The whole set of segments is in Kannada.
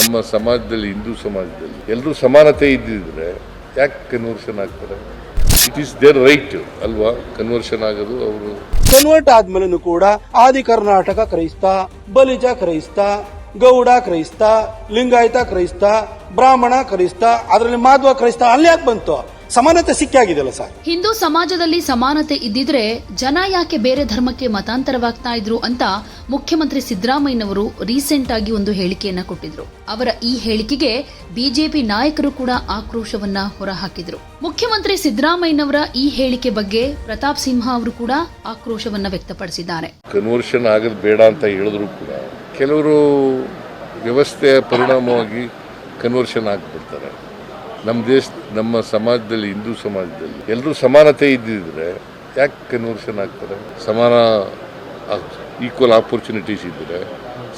ನಮ್ಮ ಸಮಾಜದಲ್ಲಿ, ಹಿಂದೂ ಸಮಾಜದಲ್ಲಿ ಎಲ್ಲರೂ ಸಮಾನತೆ ಇದ್ದಿದ್ರೆ ಯಾಕೆ ಕನ್ವರ್ಷನ್ ಆಗ್ತಾರೆ ಇಟ್ ಈಸ್ ದೇರ್ ರೈಟ್ ಅಲ್ವಾ? ಕನ್ವರ್ಷನ್ ಆಗೋದು ಅವರು. ಕನ್ವರ್ಟ್ ಆದ್ಮೇಲೂ ಕೂಡ ಆದಿ ಕರ್ನಾಟಕ ಕ್ರೈಸ್ತ, ಬಲಿಜ ಕ್ರೈಸ್ತ, ಗೌಡ ಕ್ರೈಸ್ತ, ಲಿಂಗಾಯತ ಕ್ರೈಸ್ತ, ಬ್ರಾಹ್ಮಣ ಕ್ರೈಸ್ತ, ಅದರಲ್ಲಿ ಮಾಧ್ವ ಕ್ರೈಸ್ತ ಅಲ್ಲಿ ಯಾಕೆ ಬಂತು? ಸಮಾನತೆ ಸಿಕ್ಕಾಗಿದೆಯಲ್ಲ ಸರ್? ಹಿಂದೂ ಸಮಾಜದಲ್ಲಿ ಸಮಾನತೆ ಇದ್ದಿದ್ರೆ ಜನ ಯಾಕೆ ಬೇರೆ ಧರ್ಮಕ್ಕೆ ಮತಾಂತರವಾಗ್ತಾ ಇದ್ರು ಅಂತ ಮುಖ್ಯಮಂತ್ರಿ ಸಿದ್ದರಾಮಯ್ಯನವರು ರೀಸೆಂಟ್ ಆಗಿ ಒಂದು ಹೇಳಿಕೆಯನ್ನ ಕೊಟ್ಟಿದ್ರು. ಅವರ ಈ ಹೇಳಿಕೆಗೆ ಬಿಜೆಪಿ ನಾಯಕರು ಕೂಡ ಆಕ್ರೋಶವನ್ನ ಹೊರಹಾಕಿದ್ರು. ಮುಖ್ಯಮಂತ್ರಿ ಸಿದ್ದರಾಮಯ್ಯನವರ ಈ ಹೇಳಿಕೆ ಬಗ್ಗೆ ಪ್ರತಾಪ್ ಸಿಂಹ ಅವರು ಕೂಡ ಆಕ್ರೋಶವನ್ನ ವ್ಯಕ್ತಪಡಿಸಿದ್ದಾರೆ. ಕನ್ವರ್ಷನ್ ಆಗದ್ ಬೇಡ ಅಂತ ಹೇಳಿದ್ರು ಕೂಡ ಕೆಲವರು ವ್ಯವಸ್ಥೆಯ ಪರಿಣಾಮವಾಗಿ ಕನ್ವರ್ಷನ್ ಆಗಿಬಿಡ್ತಾರೆ. ನಮ್ಮ ದೇಶ ನಮ್ಮ ಸಮಾಜದಲ್ಲಿ ಹಿಂದೂ ಸಮಾಜದಲ್ಲಿ ಎಲ್ಲರೂ ಸಮಾನತೆ ಇದ್ದಿದ್ರೆ ಯಾಕೆ ಕನ್ವರ್ಷನ್ ಆಗ್ತಾರೆ? ಸಮಾನ ಈಕ್ವಲ್ ಆಪರ್ಚುನಿಟೀಸ್ ಇದ್ದರೆ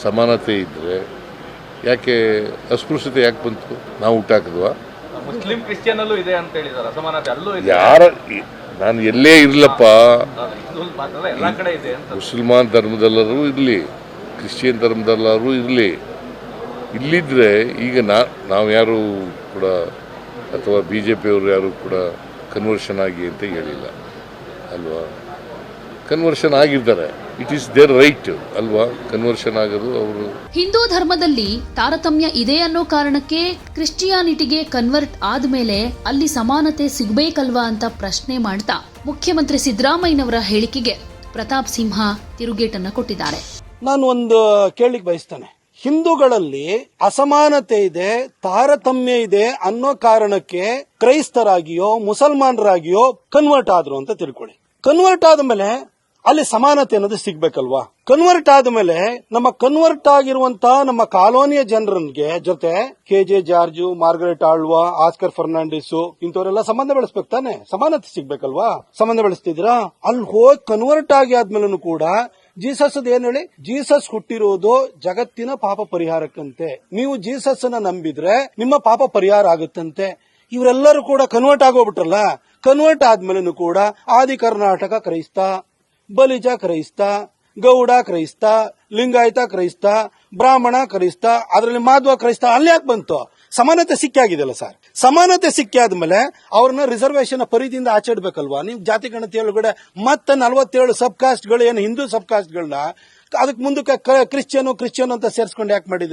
ಸಮಾನತೆ ಇದ್ದರೆ ಯಾಕೆ ಅಸ್ಪೃಶ್ಯತೆ ಯಾಕೆ ಬಂತು? ನಾವು ಹುಟ್ಟಾಕಿದ್ವಾ ಮುಸ್ಲಿಂ ಕ್ರಿಶ್ಚಿಯನ್ ಅಲ್ಲೂ ಇದೆ ಅಂತ ಹೇಳಿದಾರೆ ಸಮಾನತೆ ಅಲ್ಲೂ ಇದೆ. ಯಾರ ನಾನು ಎಲ್ಲೇ ಇರಲಪ್ಪ. ಎಲ್ಲಾ ಕಡೆ ಇದೆ ಅಂತ. ಮುಸಲ್ಮಾನ್ ಧರ್ಮದಲ್ಲರೂ ಇರಲಿ ಕ್ರಿಶ್ಚಿಯನ್ ಧರ್ಮದಲ್ಲರೂ ಇರಲಿ. ಇಲ್ಲಿದ್ದರೆ ಈಗ ನಾ ನಾವು ಯಾರು ಕೂಡ ಅಥವಾ ಬಿ ಜೆ ಪಿಯವರು ಯಾರು ಕೂಡ ಕನ್ವರ್ಷನ್ ಆಗಿ ಅಂತ ಹೇಳಿಲ್ಲ. ಅಲ್ವಾ? ಕನ್ವರ್ಷನ್ ಆಗಿರ್ತಾರೆ. ಇಟ್ ಈಸ್ ದೇರ್ ರೈಟ್ ಅಲ್ವಾ? ಕನ್ವರ್ಷನ್ ಆಗೋದು ಅವರು. ಹಿಂದೂ ಧರ್ಮದಲ್ಲಿ ತಾರತಮ್ಯ ಇದೆ ಅನ್ನೋ ಕಾರಣಕ್ಕೆ ಕ್ರಿಶ್ಚಿಯಾನಿಟಿಗೆ ಕನ್ವರ್ಟ್ ಆದ್ಮೇಲೆ ಅಲ್ಲಿ ಸಮಾನತೆ ಸಿಗ್ಬೇಕಲ್ವಾ ಅಂತ ಪ್ರಶ್ನೆ ಮಾಡ್ತಾ ಮುಖ್ಯಮಂತ್ರಿ ಸಿದ್ದರಾಮಯ್ಯನವರ ಹೇಳಿಕೆಗೆ ಪ್ರತಾಪ್ ಸಿಂಹ ತಿರುಗೇಟನ್ನ ಕೊಟ್ಟಿದ್ದಾರೆ. ನಾನು ಒಂದು ಕೇಳಲಿಕ್ಕೆ ಬಯಸ್ತೇನೆ. ಹಿಂದೂಗಳಲ್ಲಿ ಅಸಮಾನತೆ ಇದೆ, ತಾರತಮ್ಯ ಇದೆ ಅನ್ನೋ ಕಾರಣಕ್ಕೆ ಕ್ರೈಸ್ತರಾಗಿಯೋ, ಮುಸಲ್ಮಾನರಾಗಿಯೋ ಕನ್ವರ್ಟ್ ಆದ್ರು ಅಂತ ತಿಳ್ಕೊಳ್ಳಿ. ಕನ್ವರ್ಟ್ ಆದ್ಮೇಲೆ ಅಲ್ಲಿ ಸಮಾನತೆ ಅನ್ನೋದು ಸಿಗ್ಬೇಕಲ್ವಾ? ಕನ್ವರ್ಟ್ ಆದ್ಮೇಲೆ ನಮ್ಮ ಕನ್ವರ್ಟ್ ಆಗಿರುವಂತಹ ನಮ್ಮ ಕಾಲೋನಿಯ ಜನರಿಗೆ ಜೊತೆ ಕೆ ಜೆ ಜಾರ್ಜು, ಮಾರ್ಗರೆಟ್ ಆಳ್ವಾ, ಆಸ್ಕರ್ ಫರ್ನಾಂಡಿಸ್ ಇಂಥವರೆಲ್ಲ ಸಂಬಂಧ ಬೆಳೆಸ್ಬೇಕು ತಾನೆ? ಸಮಾನತೆ ಸಿಗ್ಬೇಕಲ್ವಾ? ಸಂಬಂಧ ಬೆಳೆಸ್ತಿದ್ರಾ ಅಲ್ಲಿ ಹೋಗಿ ಕನ್ವರ್ಟ್ ಆಗಿ ಆದ್ಮೇಲೂ ಕೂಡ ಜೀಸಸ್ ಏನ್ ಹೇಳಿ? ಜೀಸಸ್ ಹುಟ್ಟಿರುವುದು ಜಗತ್ತಿನ ಪಾಪ ಪರಿಹಾರಕ್ಕಂತೆ. ನೀವು ಜೀಸಸ್ ಅನ್ನ ನಂಬಿದ್ರೆ ನಿಮ್ಮ ಪಾಪ ಪರಿಹಾರ ಆಗುತ್ತಂತೆ. ಇವರೆಲ್ಲರೂ ಕೂಡ ಕನ್ವರ್ಟ್ ಆಗೋಗ್ಬಿಟ್ರಲ್ಲ? ಕನ್ವರ್ಟ್ ಆದ್ಮೇಲೂ ಕೂಡ ಆದಿ ಕರ್ನಾಟಕ ಕ್ರೈಸ್ತ, ಬಲಿಜ ಕ್ರೈಸ್ತ, ಗೌಡ ಕ್ರೈಸ್ತ, ಲಿಂಗಾಯತ ಕ್ರೈಸ್ತ, ಬ್ರಾಹ್ಮಣ ಕ್ರೈಸ್ತ, ಅದರಲ್ಲಿ ಮಾಧ್ವ ಕ್ರೈಸ್ತ ಅಲ್ಲಿ ಯಾಕೆ ಬಂತು. ಸಮಾನತೆ ಸಿಕ್ಕಿಯಾಗಿದೆಯಲ್ಲ ಸರ್? ಸಮಾನತೆ ಸಿಕ್ಕಾದ್ಮೇಲೆ ಅವ್ರನ್ನ ರಿಸರ್ವೇಶನ್ ಪರಿಧಿಯಿಂದ ಆಚರಿಸಬೇಕಲ್ವಾ ನೀವು ಜಾತಿ ಗಣತಿ ಒಳಗಡೆ ಮತ್ತೆ ನಲವತ್ತೇಳು ಸಬ್ ಕಾಸ್ಟ್ಗಳು ಏನು ಹಿಂದೂ ಸಬ್ ಕಾಸ್ಟ್ಗಳನ್ನ ಅದಕ್ಕೆ ಮುಂದಕ್ಕೆ ಕ್ರಿಶ್ಚಿಯನ್ ಕ್ರಿಶ್ಚಿಯನ್ ಅಂತ ಸೇರಿಸ್ಕೊಂಡು ಯಾಕೆ ಮಾಡಿದ್ರಿ?